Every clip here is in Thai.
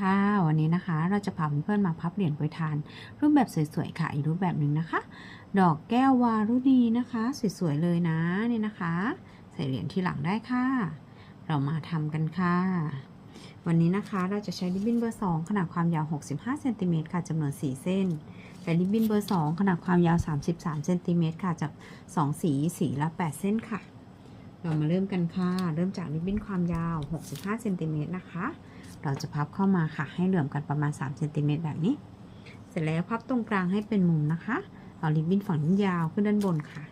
ค่ะวันนี้นะคะเราจะพาเพื่อนๆมาพับเหรียญโปรยทาน รูปแบบสวยๆค่ะอีกรูปแบบหนึ่งนะคะ ดอกแก้ววารุณีนะคะสวยๆเลยนะนี่นะคะ ใส่เหรียญที่หลังได้ค่ะ เรามาทำกันค่ะ วันนี้นะคะเราจะใช้ริบบิ้นเบอร์ 2 ขนาดความยาว 65เซนติเมตรค่ะจำนวน 4 เส้นและริบบิ้นเบอร์ 2 ขนาดความยาว 33เซนติเมตรค่ะจาก2สีสีละ 8 เส้นค่ะ เรามาเริ่มกันค่ะ เริ่มจากริบบิ้นความยาว 65เซนติเมตรนะคะ เราจะพับเข้ามาค่ะ ให้เหลื่อมกันประมาณ3เซนติเมตรแบบนี้ เสร็จแล้วพับตรงกลางให้เป็นมุมนะคะ เอาริบบิ้นฝั่งนี้ยาวขึ้นด้านบนค่ะ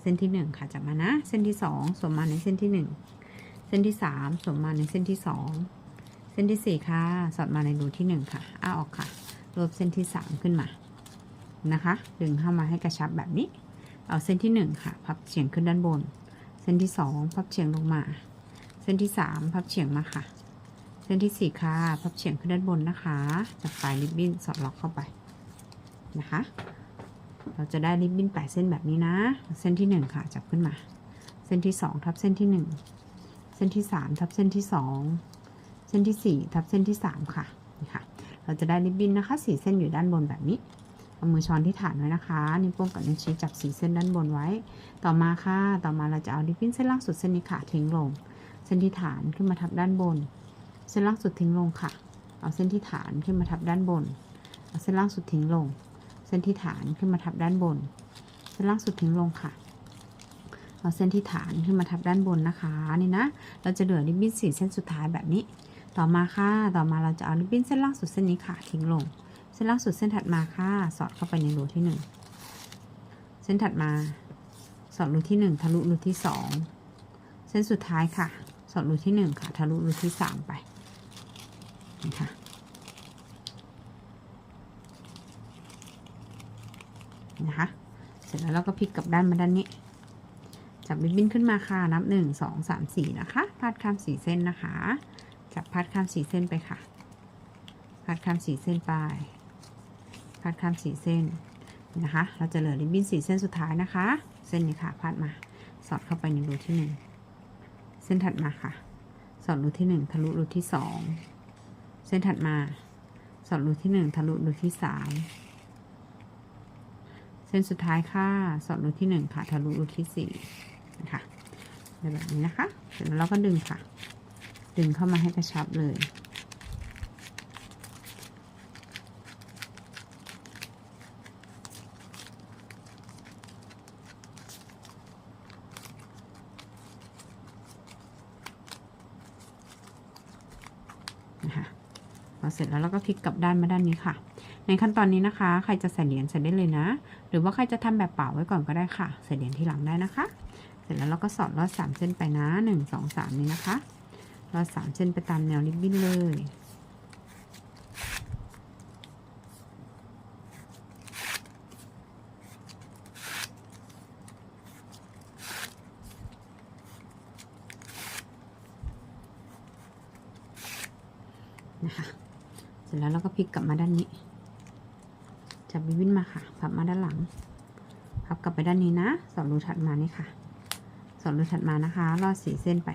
เส้นที่ 1 ค่ะจับมานะ เส้นที่ 2สวมมาในเส้นที่ 1 เส้นที่ 3สวมมาในเส้นที่ 2 เส้นที่ 4 ค่ะ สอดมาในรูที่ 1 ค่ะ อ้าออกค่ะ รวบเส้นที่ 3 ขึ้นมา นะคะ ดึงเข้ามาให้กระชับแบบนี้ เอาเส้นที่ 1 ค่ะ พับเฉียงขึ้นด้านบน ส้นที่2พับเฉียงลงมา เส้นที่3พับเฉียงมาค่ะ เส้นที่4ค่ะพับเฉียงขึ้นด้านบนนะคะจากปลายริบบิ้นสอดล็อกเข้าไปนะคะ เราจะได้ริบบิ้นแปดเส้นแบบนี้นะ เส้นที่1ค่ะจับขึ้นมา เส้นที่2ทับเส้นที่1เส้นที่3ทับเส้นที่2เส้นที่4ทับเส้นที่3ค่ะนี่ค่ะ เราจะได้ริบบิ้นนะคะ4เส้นอยู่ด้านบนแบบนี้ เอามือช้อนที่ฐานไว้นะคะ นิ้วโป้งกับนิ้วชี้จับสีเส้นด้านบนไว้ ต่อมาค่ะ ต่อมาเราจะเอาริบบิ้นเส้นล่างสุดเส้นนี้ค่ะทิ้งลง เส้นที่ฐานขึ้นมาทับด้านบน เส้นล่างสุดทิ้งลงค่ะ เอาเส้นที่ฐานขึ้นมาทับด้านบน เอาเส้นล่างสุดทิ้งลง เส้นที่ฐานขึ้นมาทับด้านบน เส้นล่างสุดทิ้งลงค่ะ เอาเส้นที่ฐานขึ้นมาทับด้านบนนะคะนี่นะ เราจะเหลือริบบิ้นสีเส้นสุดท้ายแบบนี้ ต่อมาค่ะ ต่อมาเราจะเอาริบบิ้นเส้นล่างสุดเส้นนี้ค่ะทิ้งลง เส้นล่างสุดเส้นถัดมาค่ะ สอดเข้าไปในรูที่หนึ่งเส้นถัดมา สอดรูที่หนึ่งทะลุรูที่สองเส้นสุดท้ายค่ะ สอดรูที่หนึ่งค่ะ ทะลุรูที่สามไปนี่ค่ะนะคะ เสร็จแล้วเราก็พลิกกลับด้านมาด้านนี้ จับริบบิ้นขึ้นมาค่ะ นับหนึ่งสองสามสี่นะคะพาดข้ามสี่เส้นนะคะ จับพาดข้ามสี่เส้นไปค่ะพาดข้ามสี่เส้นไป พาดข้ามสี่เส้นนะคะ เราจะเหลือริบบิ้นสี่เส้นสุดท้ายนะคะ เส้นนี้ค่ะพาดมา สอดเข้าไปในรูที่หนึ่งเส้นถัดมาค่ะ สอดรูที่หนึ่งทะลุรูที่สองเส้นถัดมา สอดรูที่หนึ่งทะลุรูที่สามเส้นสุดท้ายค่ะ สอดรูที่หนึ่งค่ะ ทะลุรูที่สี่นะคะแบบนี้นะคะ เสร็จแล้วเราก็ดึงค่ะ ดึงเข้ามาให้กระชับเลย นะคะพอเสร็จแล้วเราก็พลิกกลับด้านมาด้านนี้ค่ะ ในขั้นตอนนี้นะคะ ใครจะใส่เหรียญใส่ได้เลยนะ หรือว่าใครจะทำแบบเปล่าไว้ก่อนก็ได้ค่ะ ใส่เหรียญที่หลังได้นะคะ เสร็จแล้วเราก็สอดลอดสามเส้นไปนะหนึ่งสองสามนี้นะคะลอดสามเส้นไปตามแนวริบบิ้นเลย นะคะ เสร็จแล้วเราก็พลิกกลับมาด้านนี้ จับบิวินมาค่ะ พับมาด้านหลัง พับกลับไปด้านนี้นะสอดรูถัดมานี่ค่ะ สอดรูถัดมานะคะ ลอดสีเส้นไป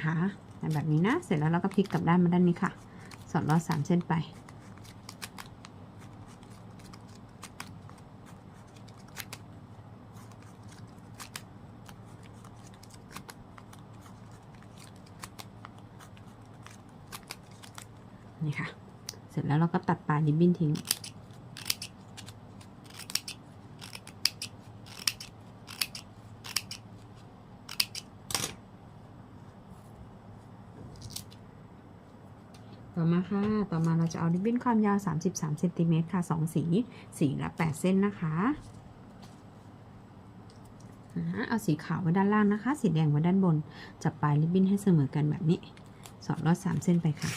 นะคะแบบนี้นะ เสร็จแล้วเราก็พลิกกลับด้านมาด้านนี้ค่ะสอดลอดสามเส้นไป นี่ค่ะ เสร็จแล้วเราก็ตัดปลายดิบบินทิ้ง เอาริบบิ้นความยาว 33เซนติเมตรค่ะ2สีสีละ 8 เส้นนะคะเอาสีขาวไว้ด้านล่างนะคะ สีแดงไว้ด้านบน จับปลายริบบิ้นให้เสมอกันแบบนี้สอดลอด3เส้นไปค่ะ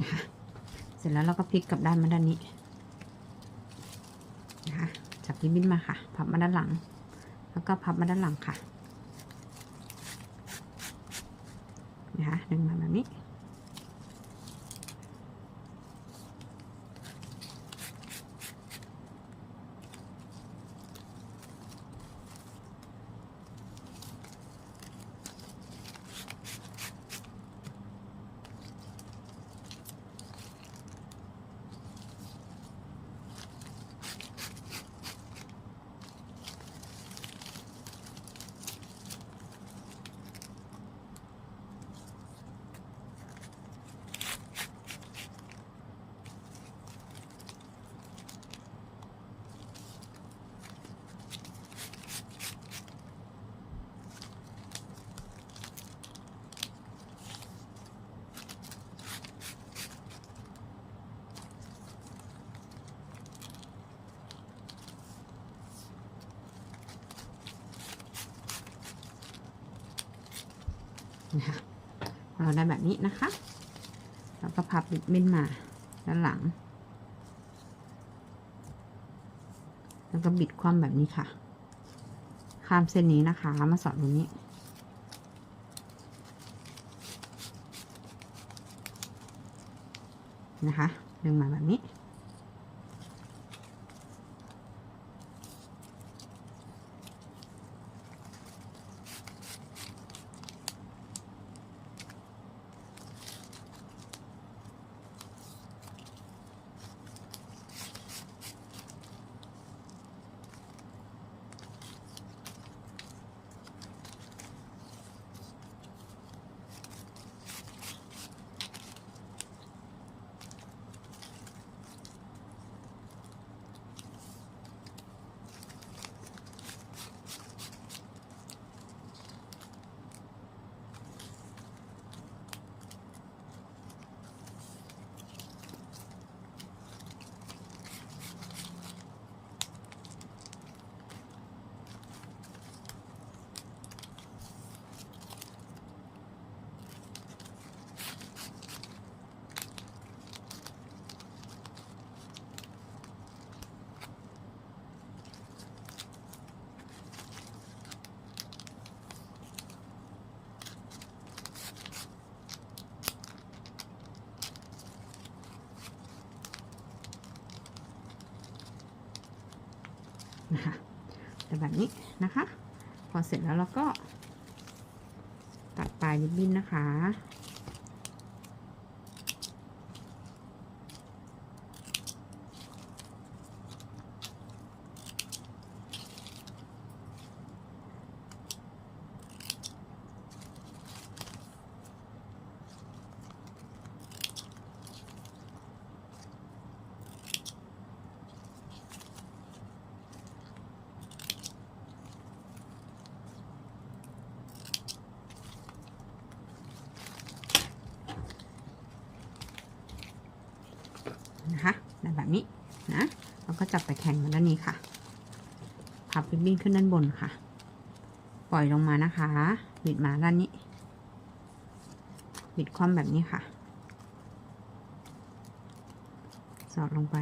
นะคะ เสร็จแล้วเราก็พลิกกลับด้านมาด้านนี้นะคะจับริบบิ้นมาค่ะ พับมาด้านหลัง แล้วก็พับมาด้านหลังค่ะนะคะดึงมาแบบนี้ นะคะเราได้แบบนี้นะคะแล้วก็พับริบบิ้นมาด้านหลัง แล้วก็บิดคว่ำแบบนี้ค่ะ ข้ามเส้นนี้นะคะ มาสอดตรงนี้นะคะดึงมาแบบนี้ นะคะแต่แบบนี้นะคะ พอเสร็จแล้วเราก็ตัดปลายริบบิ้นนะคะ แบบนี้นะเราก็จับไปแข่งมาด้านนี้ค่ะ พับริบบิ้นขึ้นด้านบนค่ะ ปล่อยลงมานะคะ บิดมาด้านนี้ บิดคว่ำแบบนี้ค่ะ สอดลงไป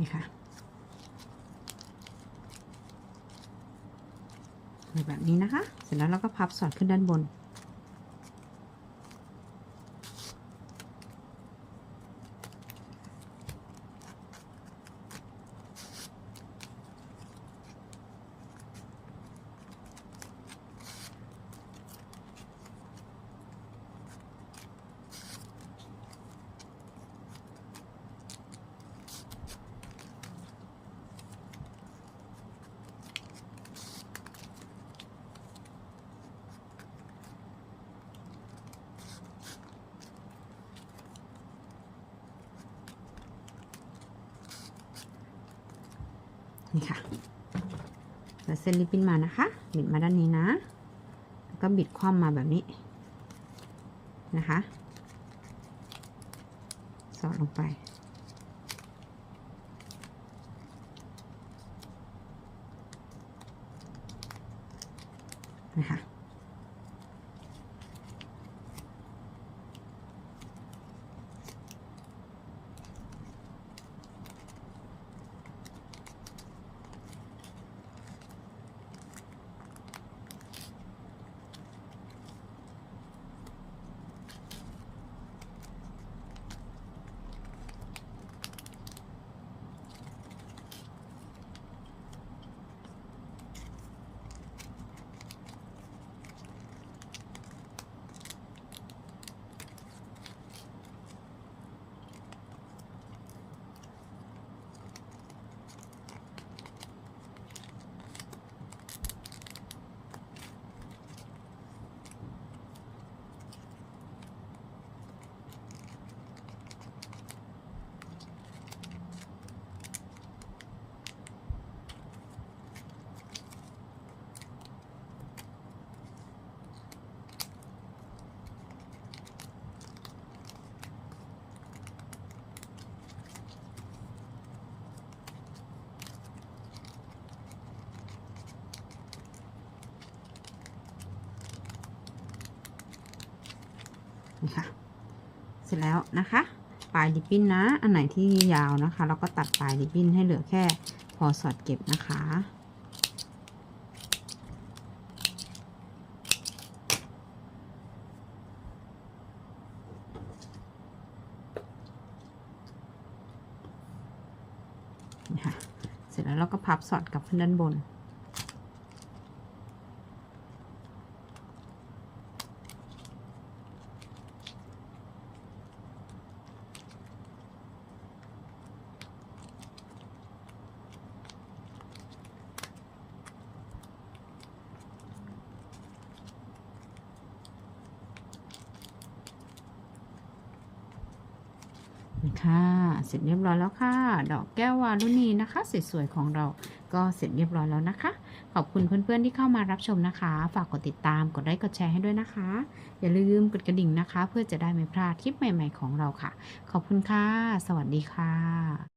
นี่ค่ะแบบนี้นะคะ เสร็จแล้วเราก็พับสอดขึ้นด้านบน นี่ค่ะแล้วเส้นริบบิ้นมานะคะ บิดมาด้านนี้นะ แล้วก็บิดคว่ำมาแบบนี้นะคะ สอดลงไป นะคะี่ค่ะ เสร็จแล้วนะคะ ปลายริบบิ้นนะ อันไหนที่ยาวนะคะ เราก็ตัดปลายริบบิ้นให้เหลือแค่พอสอดเก็บนะคะเสร็จแล้วเราก็พับสอดกับขึ้นด้านบน นค่ะ เสร็จเรียบร้อยแล้วค่ะ ดอกแก้ววารุณีนะคะสวยๆของเราก็เสร็จเรียบร้อยแล้วนะคะ ขอบคุณเพื่อนๆที่เข้ามารับชมนะคะ ฝากกดติดตามกดไลค์กดแชร์ให้ด้วยนะคะ อย่าลืมกดกระดิ่งนะคะ เพื่อจะได้ไม่พลาดคลิปใหม่ ๆของเราค่ะ ขอบคุณค่ะ สวัสดีค่ะ